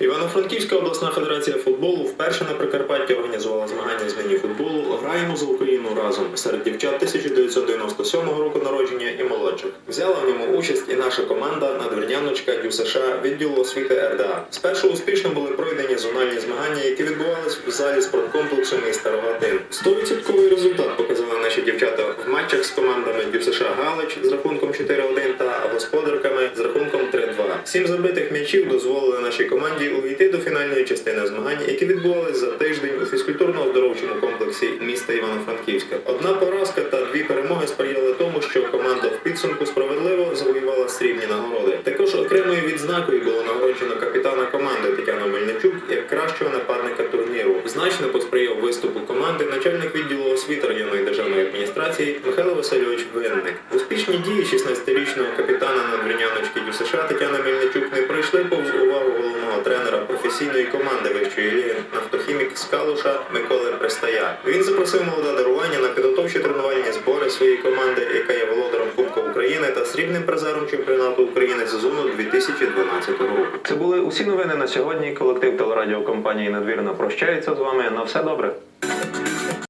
Івано-Франківська обласна федерація футболу вперше на Прикарпатті організувала змагання з міні-футболу Граємо за Україну разом серед дівчат 1997 року народження і молодших. Взяла в ньому участь і наша команда надвірняночка Дю США відділу освіти РДА. Спершу успішно були пройдені зональні змагання, які відбувались в залі спорткомплексу міста Рогатин. 100% результат показали наші дівчата в матчах з командами Дю США Галич з рахунком 4-1 Сім забитих м'ячів дозволили нашій команді увійти до фінальної частини змагань, які відбувалися за тиждень у фізкультурно-оздоровчому комплексі міста Івано-Франківська. Одна поразка та дві перемоги сприяли тому, що команда в підсумку справедливо завоювала срібні нагороди. Також окремою відзнакою було нагороджено капітана команди Тетяну Мельничук як кращого нападника турніру. Значно посприяв виступу команди начальник відділу освіти районної державної Михайло Васильович Винник. Успішні дії 16-річного капітана надвірняночки Дю США Тетяни Мельничук не пройшли повз увагу головного тренера професійної команди вищої ліги нафтохімік з Калуша Миколи Пристая. Він запросив молоде дарування на підготовчі тренувальні збори своєї команди, яка є володаром Кубка України та срібним призером чемпіонату України сезону 2012 року. Це були усі новини на сьогодні. Колектив телерадіокомпанії Надвірна прощається з вами. На все добре.